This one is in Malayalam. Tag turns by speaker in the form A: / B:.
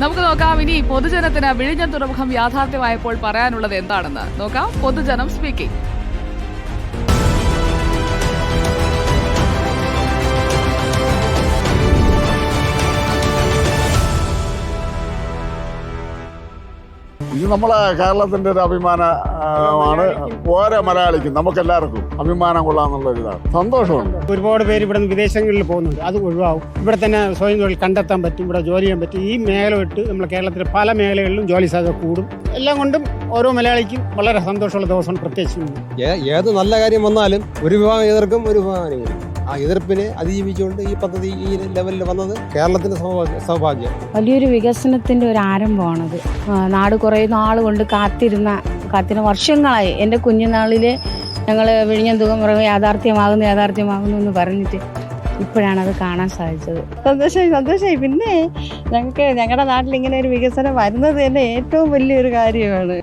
A: നമുക്ക് നോക്കാം. ഇനി പൊതുജനത്തിന് വിഴിഞ്ഞം തുറമുഖം യാഥാർത്ഥ്യമായപ്പോൾ പറയാനുള്ളത് എന്താണെന്ന്. നോക്കാം. പൊതുജനം സ്പീക്കിംഗ്
B: ഇത് നമ്മളെ കേരളത്തിന്റെ ഒരു അഭിമാനമാണ് ഓരോ മലയാളിക്കും നമുക്കെല്ലാവർക്കും അഭിമാനം കൊള്ളാന്നുള്ള ഒരു ഇതാണ് സന്തോഷമുണ്ട്.
C: ഒരുപാട് പേര് ഇവിടെ നിന്ന് വിദേശങ്ങളിൽ പോകുന്നുണ്ട്. അത് ഒഴിവാകും ഇവിടെ തന്നെ സ്വയം തൊഴിൽ കണ്ടെത്താൻ പറ്റും ഇവിടെ ജോലി ചെയ്യാൻ പറ്റും. ഈ മേഖല വിട്ട് നമ്മുടെ കേരളത്തിലെ പല മേഖലകളിലും ജോലി സാധ്യത കൂടും. എല്ലാം കൊണ്ടും ഓരോ മലയാളിക്കും വളരെ സന്തോഷമുള്ള ദിവസമാണ് പ്രത്യേകിച്ച്
D: ഏത് നല്ല കാര്യം വന്നാലും ഒരു വിഭാഗം എതിർക്കും ഒരു വിഭാഗം ആ എതിർപ്പിനെ അതിജീവിച്ചുകൊണ്ട് ഈ പദ്ധതി ഈ ലെവലിൽ വന്നത് കേരളത്തിന്റെ സൗഭാഗ്യ-
E: വലിയൊരു വികസനത്തിന്റെ ഒരു ആരംഭമാണത്. നാട് കുറേ നാൾ കൊണ്ട് കാത്തിരുന്ന കാത്തിരുന്ന വർഷങ്ങളായി. എന്റെ കുഞ്ഞുനാളിലെ ഞങ്ങൾ വിഴിഞ്ഞം തുകമുറവ് യാഥാർത്ഥ്യമാകുന്നു യാഥാർത്ഥ്യമാകുന്നു എന്ന് പറഞ്ഞിട്ട് ഇപ്പോഴാണ് അത് കാണാൻ സാധിച്ചത്.
F: സന്തോഷമായി സന്തോഷമായി പിന്നെ ഞങ്ങൾക്ക് ഞങ്ങളുടെ നാട്ടിൽ ഇങ്ങനെ ഒരു വികസനം വരുന്നത് തന്നെ ഏറ്റവും വലിയൊരു കാര്യമാണ്.